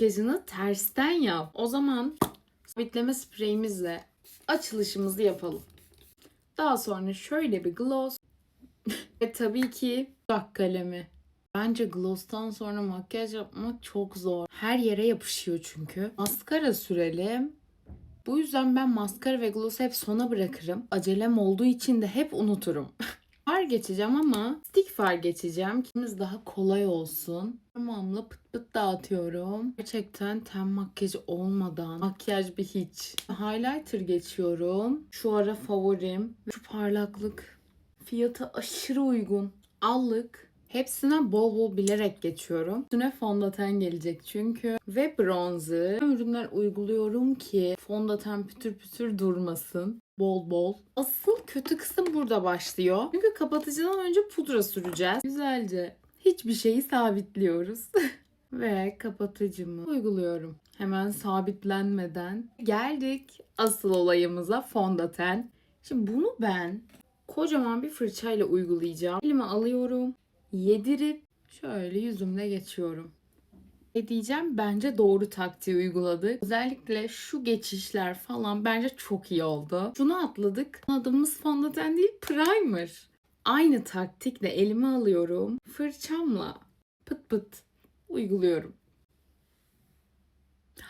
makyajını tersten yap. O zaman sabitleme spreyimizle açılışımızı yapalım. Daha sonra şöyle bir gloss ve tabii ki dudak kalemi. Bence gloss'tan sonra makyaj yapmak çok zor. Her yere yapışıyor çünkü. Maskara sürelim. Bu yüzden ben maskara ve gloss'u hep sona bırakırım. Acelem olduğu için de hep unuturum. far geçeceğim ama stick far geçeceğim. Kimiz daha kolay olsun. Parmağımla pıt pıt dağıtıyorum. Gerçekten ten makyajı olmadan makyaj bir hiç. Highlighter geçiyorum. Şu ara favorim. Şu parlaklık. Fiyatı aşırı uygun. Allık. Hepsine bol bol bilerek geçiyorum. Üstüne fondöten gelecek çünkü. Ve bronzer. Ürünler uyguluyorum ki fondöten pütür pütür durmasın. Bol bol. Asıl kötü kısım burada başlıyor. Çünkü kapatıcıdan önce pudra süreceğiz. Güzelce hiçbir şeyi sabitliyoruz. Ve kapatıcımı uyguluyorum. Hemen sabitlenmeden geldik asıl olayımıza fondöten. Şimdi bunu ben kocaman bir fırçayla uygulayacağım. Elime alıyorum, yedirip şöyle yüzümle geçiyorum. Ne diyeceğim? Bence doğru taktiği uyguladık. Özellikle şu geçişler falan bence çok iyi oldu. Şunu atladık. Adımız fondöten değil primer. Aynı taktikle elime alıyorum. Fırçamla pıt pıt uyguluyorum.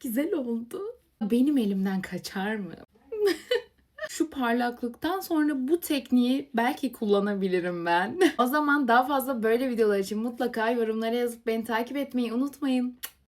Güzel oldu. Benim elimden kaçar mı? Şu parlaklıktan sonra bu tekniği belki kullanabilirim ben. o zaman daha fazla böyle videolar için mutlaka yorumlara yazıp beni takip etmeyi unutmayın.